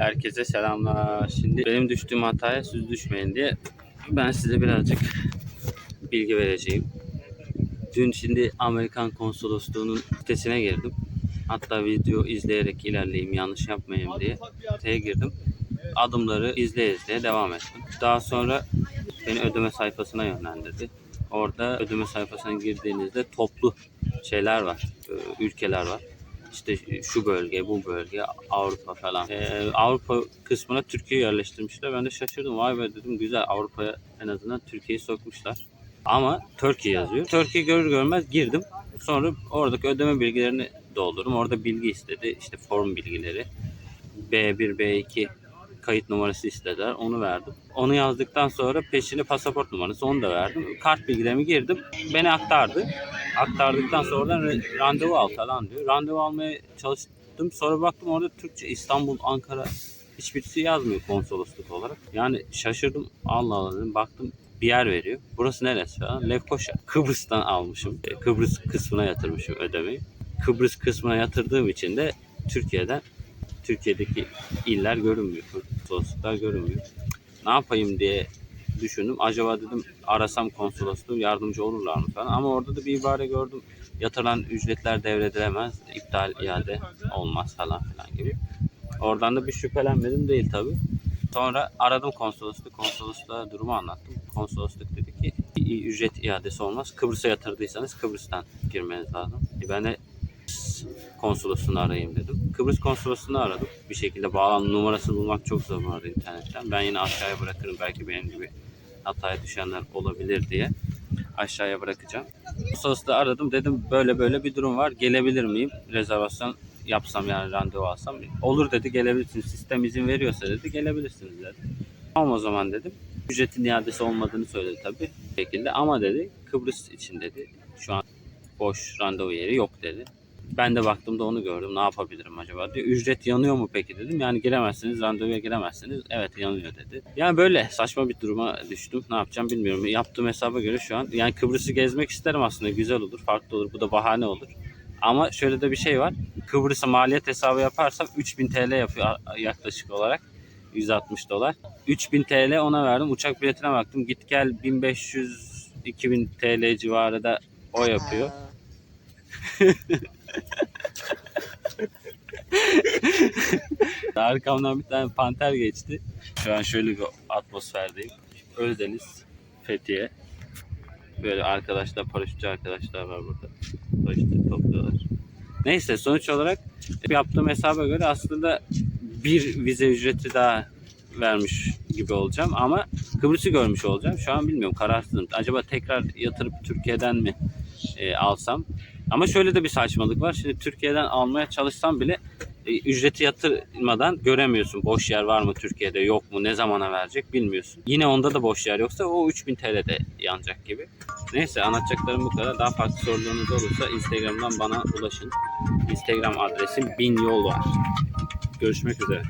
Herkese selamlar. Şimdi benim düştüğüm hataya siz düşmeyin diye ben size birazcık bilgi vereceğim. Dün şimdi Amerikan konsolosluğunun sitesine girdim. Hatta video izleyerek ilerleyeyim yanlış yapmayayım diye siteye girdim. Adımları izleye izleye devam ettim. Daha sonra beni ödeme sayfasına yönlendirdi. Orada ödeme sayfasına girdiğinizde toplu şeyler var, e, ülkeler var. İşte şu bölge, bu bölge, Avrupa falan. Ee, Avrupa kısmına Türkiye yerleştirmişler. Ben de şaşırdım. Vay be dedim güzel Avrupa'ya en azından Türkiye'yi sokmuşlar. Ama Türkiye yazıyor. Türkiye görür görmez girdim. Sonra oradaki ödeme bilgilerini doldurdum. Orada bilgi istedi. İşte form bilgileri. B1, B2 kayıt numarası istediler. Onu verdim. Onu yazdıktan sonra peşine pasaport numarası onu da verdim. Kart bilgilerimi girdim. Beni aktardı. Aktardıktan sonra randevu al falan diyor. Randevu almaya çalıştım. Sonra baktım orada Türkçe İstanbul, Ankara hiçbirisi yazmıyor konsolosluk olarak. Yani şaşırdım. Allah Allah dedim. Baktım bir yer veriyor. Burası neresi falan? Lefkoşa. Kıbrıs'tan almışım. E, Kıbrıs kısmına yatırmışım ödemeyi. Kıbrıs kısmına yatırdığım için de Türkiye'den Türkiye'deki iller görünmüyor. Konsolosluklar görünmüyor. Ne yapayım diye düşündüm. Acaba dedim arasam konsolosluğu yardımcı olurlar mı falan. Ama orada da bir ibare gördüm. Yatırılan ücretler devredilemez. iptal iade olmaz falan filan gibi. Oradan da bir şüphelenmedim değil tabi. Sonra aradım konsolosluk. Konsolosluğa durumu anlattım. Konsolosluk dedi ki "İ- ücret iadesi olmaz. Kıbrıs'a yatırdıysanız Kıbrıs'tan girmeniz lazım. E ben de konsolosluğunu arayayım dedim. Kıbrıs konsolosluğunu aradım. Bir şekilde bağlantı numarasını bulmak çok zor arada internetten. Ben yine aşağıya bırakırım. Belki benim gibi hataya düşenler olabilir diye. Aşağıya bırakacağım. Konsolosluğu aradım. Dedim böyle böyle bir durum var. Gelebilir miyim? Rezervasyon yapsam yani randevu alsam. Olur dedi gelebilirsiniz. Sistem izin veriyorsa dedi gelebilirsiniz dedi. Tamam o zaman dedim. Ücretin iadesi olmadığını söyledi tabii. Şekilde ama dedi Kıbrıs için dedi. Şu an boş randevu yeri yok dedi. Ben de baktığımda onu gördüm. Ne yapabilirim acaba diye. Ücret yanıyor mu peki dedim. Yani giremezsiniz, randevuya giremezsiniz. Evet yanıyor dedi. Yani böyle saçma bir duruma düştüm. Ne yapacağım bilmiyorum. Yaptığım hesaba göre şu an yani Kıbrıs'ı gezmek isterim aslında. Güzel olur, farklı olur. Bu da bahane olur. Ama şöyle de bir şey var. Kıbrıs'a maliyet hesabı yaparsam 3000 TL yapıyor yaklaşık olarak. 160 dolar. 3000 TL ona verdim. Uçak biletine baktım. Git gel 1500 2000 TL civarı da o yapıyor. Arkamdan bir tane panter geçti. Şu an şöyle bir atmosferdeyim. Ölüdeniz, Fethiye. Böyle arkadaşlar, paraşütçü arkadaşlar var burada. Paraşütü topluyorlar. Neyse sonuç olarak yaptığım hesaba göre aslında bir vize ücreti daha vermiş gibi olacağım ama Kıbrıs'ı görmüş olacağım. Şu an bilmiyorum kararsızım. Acaba tekrar yatırıp Türkiye'den mi e, alsam? Ama şöyle de bir saçmalık var. Şimdi Türkiye'den almaya çalışsam bile e, ücreti yatırmadan göremiyorsun. Boş yer var mı Türkiye'de yok mu ne zamana verecek bilmiyorsun. Yine onda da boş yer yoksa o 3000 TL'de yanacak gibi. Neyse anlatacaklarım bu kadar. Daha farklı sorularınız olursa Instagram'dan bana ulaşın. Instagram adresim bin yol var. Görüşmek üzere.